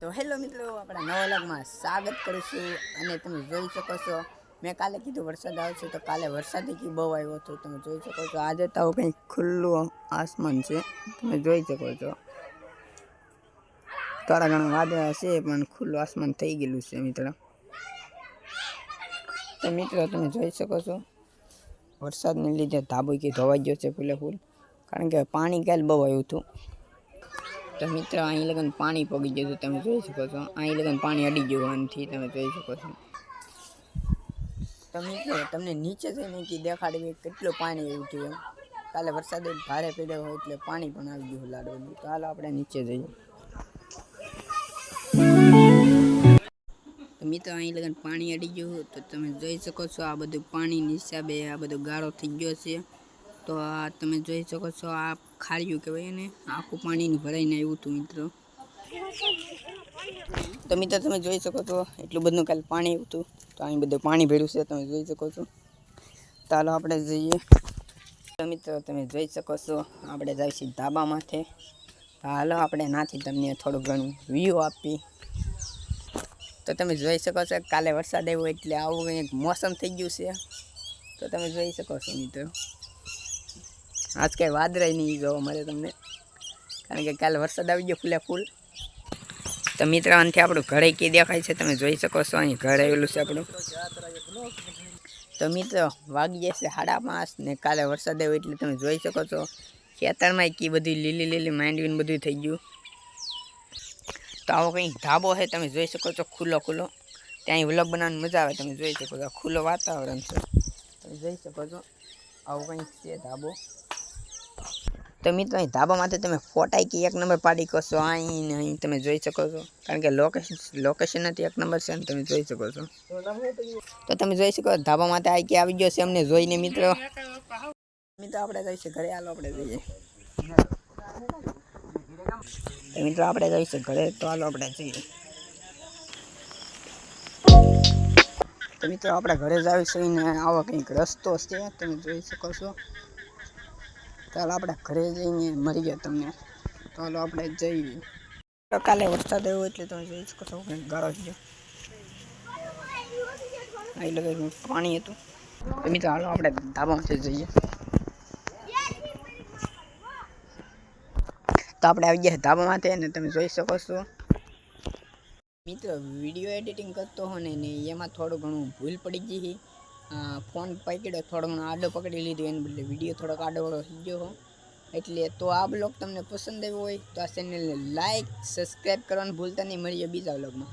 તો હેલો મિત્રો, આપણા નવા લાગમાં સ્વાગત કરીશું અને તમે જોઈ શકો છો, મેં કાલે કીધું વરસાદ આવશે તો કાલે વરસાદ કી બહુ આવ્યો હતો. તમે જોઈ શકો છો, આજે તો કંઈક ખુલ્લું આસમાન છે. તમે જોઈ શકો છો. થોડા ઘણા વાદળા છે, પણ ખુલ્લું આસમાન થઈ ગયેલું છે મિત્રો. તો મિત્રો, તમે જોઈ શકો છો, વરસાદને લીધે ધાબુકી ધોવાઈ ગયો છે ફૂલે ફૂલ. કારણ કે પાણી કાલ બહુ આવ્યું હતું. તો મિત્રો, અહીં લગન પાણી પગી ગયું હતું, તમે જોઈ શકો છો. અહીં લગન પાણી અડી ગયું આનાથી, તમે જોઈ શકો છો. તમે તમને નીચે જઈને કે દેખાડી કેટલું પાણી થયું કાલે વરસાદ ભારે પડ્યો હોય એટલે પાણી પણ આવી ગયું લાડવાનું. તો હાલો આપણે નીચે જઈએ. મિત્રો, અહીં લગન પાણી અડી ગયું તો તમે જોઈ શકો છો આ બધું પાણીની હિસાબે આ બધું ગાળો થઈ ગયો છે. તો આ તમે જોઈ શકો છો આ ખાડ્યું કહેવાય એને. આખું પાણીને ભરાઈને આવ્યું હતું મિત્રો. તો મિત્રો તમે જોઈ શકો છો એટલું બધું કાલે પાણી આવ્યું હતું. તો અહીં બધું પાણી ભર્યું છે તમે જોઈ શકો છો. ચાલો આપણે જઈએ. તો મિત્રો તમે જોઈ શકો છો આપણે જઈશું ધાબા માથે. હાલો આપણે નાથી તમને થોડું ઘણું વ્યૂ આપી તો તમે જોઈ શકો છો કાલે વરસાદ આવ્યો એટલે આવું કંઈક મોસમ થઈ ગયું છે. તો તમે જોઈ શકો છો મિત્રો. આજ કાંઈ વાદળાય નહીં જોવા મળે તમને. કારણ કે કાલે વરસાદ આવી ગયો ફૂલે ફૂલ. તો મિત્ર, આનાથી આપણું ઘરે કી દેખાય છે, તમે જોઈ શકો છો, અહીં ઘર આવેલું છે આપણું. તો મિત્રો, વાગી જશે સાડા પાંચ ને કાલે વરસાદ આવ્યો એટલે તમે જોઈ શકો છો, ખેતરમાં કી બધી લીલી લીલી માંડવીને બધું થઈ ગયું. તો આવો કંઈ ધાબો છે, તમે જોઈ શકો છો, ખુલ્લો ખુલ્લો. ત્યાં વ્લોગ બનાવવાની મજા આવે, તમે જોઈ શકો છો, ખુલ્લો વાતાવરણ છે. તમે જોઈ શકો છો, આવું કંઈક છે ધાબો. તો મિત્રો, અહીં ધાબામાંથી તમે ફોટા કે એક નંબર પાડી કરશો અહીં ને અહીં તમે જોઈ શકો છો. કારણ કે લોકેશન લોકેશન નથી, એક નંબર છે ને તમે જોઈ શકો છો. તો તમે જોઈ શકો છો ધાબામાંથી આ કે આવી ગયો છે અમને જોઈને મિત્રો. મિત્રો, આપણે જઈશું ઘરે હાલો, આપણે જઈએ. તો મિત્રો, આપણે જઈશું ઘરે તો હાલો, આપણે જઈએ. તો મિત્રો, આપણે ઘરે જ આવીશું ને આવો કંઈક રસ્તો છે, તમે જોઈ શકો છો. ચાલો આપણે ઘરે જઈને મળી ગયા તમને. તો હાલો આપણે જઈએ. તો કાલે વરસાદ આવ્યો એટલે તમે જોઈ શકો છો કંઈક ગાળો છે. અહીં લગે પાણી હતું. તો મિત્રો હાલો આપણે ધાબામાંથી જઈએ. તો આપણે આવી ગયા ધાબામાંથી અને તમે જોઈ શકો છો. મિત્રો, વીડિયો એડિટિંગ કરતો હો ને ને એમાં થોડું ઘણું ભૂલ પડી ગઈ છે. ફોન પકડ્યો, થોડો ઘણો આડો પકડી લીધો, એને બદલે વીડિયો થોડોક આડો વડો થઈ ગયો હો. એટલે તો આ બ્લોગ તમને પસંદ આવ્યો હોય, તો આ ચેનલને લાઈક સબસ્ક્રાઈબ કરવાનું ભૂલતા નહીં. મળીએ બીજા બ્લોગમાં.